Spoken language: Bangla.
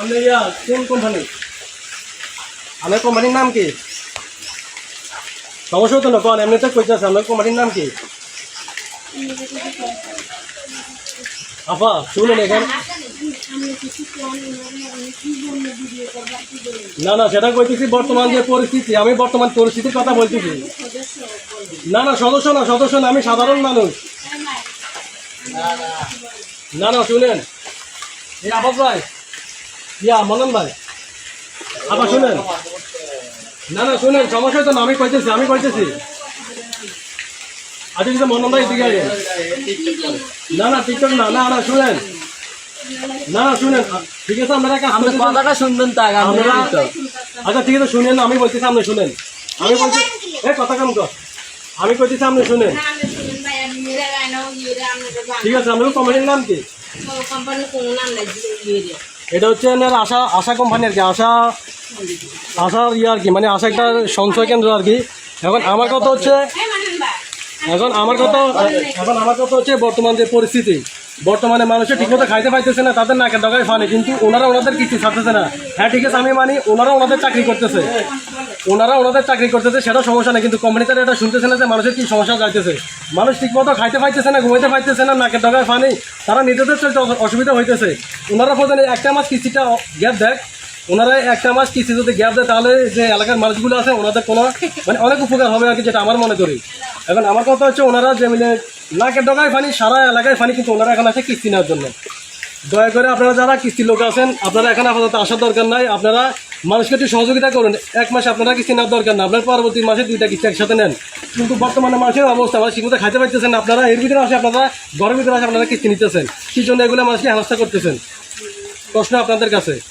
আপনি ইয়া, কোন কোম্পানি আপনার কোম্পানির নাম কি? সমস্যা তো না, কোন? এমনিতে কইতে আছে আপনার কোম্পানির নাম কি? আপা শুনুন এখানে। না না, সেটা কইতেছি বর্তমান যে পরিস্থিতি, আমি বর্তমান পরিস্থিতির কথা বলতেছি। না না, সদস্য না সদস্য না, আমি সাধারণ মানুষ। না না। শুনেন। এই আবাস ভাই ইয়া মনন ভাই। আবার শুনেন। না না শুনেন সমস্যা তো না আমি কইতেছি আমি কইতেছি। আচ্ছা কিন্তু মনন ভাই দিকে আগে না না টিকটক না না না শুনেন। না না শুনেন ঠিক আছে আপনারা কাজ কথাটা শুনবেন তো আগে আমরা আমরা- আচ্ছা ঠিক আছে শুনেন আমি বলতেছি আপনি শুনেন। আমি বলছি এ কথা কম কর। আমি কইতেছি আপনি শুনেন। ঠিক আছে আপনার কোম্পানির নাম কি? এটা হচ্ছে আপনার আশা আশা কোম্পানি আর কি, আশা, আশার ইয়ে আর কি মানে আশা একটা সঞ্চয় কেন্দ্র আর কি। এখন আমার কথা হচ্ছে, এখন আমার কথা, এখন আমার কথা হচ্ছে বর্তমান যে পরিস্থিতি, বর্তমানে মানুষের ঠিকমতো খাইতে পাইতেছে না, তাদের নাকের ডগায় ফানে, কিন্তু ওনারা ওনাদের কিছু ছাড়তেছে না। হ্যাঁ ঠিক আছে, আমি মানি, ওনারা ওনাদের চাকরি করতেছে। ওনারা ওনাদের চাকরি করতেছে সেটা সমস্যা নেই, কিন্তু কোম্পানি তারা এটা শুনতেছে না যে মানুষের কি সমস্যা যাইতেছে। মানুষ ঠিকমতো খাইতে পাইতেছে না, ঘুমাইতে পাইতেছে না, নাকের ডগায় পানি, তারা নিজেদের চলতে অসুবিধা হইতেছে। ওনারা প্রধান একটা মাস কিস্তিটা গ্যাপ দেখ ওনারা একটা মাস কিস্তি যদি গ্যাপ দেয়, তাহলে যে এলাকার মানুষগুলো আছে, ওনাদের কোনো মানে অনেক উপকার হবে আর কি, যেটা আমার মনে করি। এখন আমার কথা হচ্ছে, ওনারা যে মানে নাকের ডগায় পানি, সারা এলাকায় পানি, কিন্তু ওনারা এখন আছে কিস্তি নেওয়ার জন্য। দয়া করে আপনারা যারা কিস্তির লোক আছেন, আপনারা এখন আপাতত আসার দরকার নাই। আপনারা মানুষকে একটু সহযোগিতা করুন। এক মাস আপনারা কিস্তি নেওয়ার দরকার না। আপনার পরবর্তী মাসে দুইটা কিস্তি একসাথে নেন। কিন্তু বর্তমানে মানুষের অবস্থা মানে ঠিকমতো খাইতে পারতেছেন আপনারা এর ভিতরে আসে আপনারা, ঘরের ভিতরে আসে আপনারা কিস্তি নিতেছেন। সেই জন্য এগুলো মানুষকে হেনস্থা করতেছেন। প্রশ্ন আপনাদের কাছে।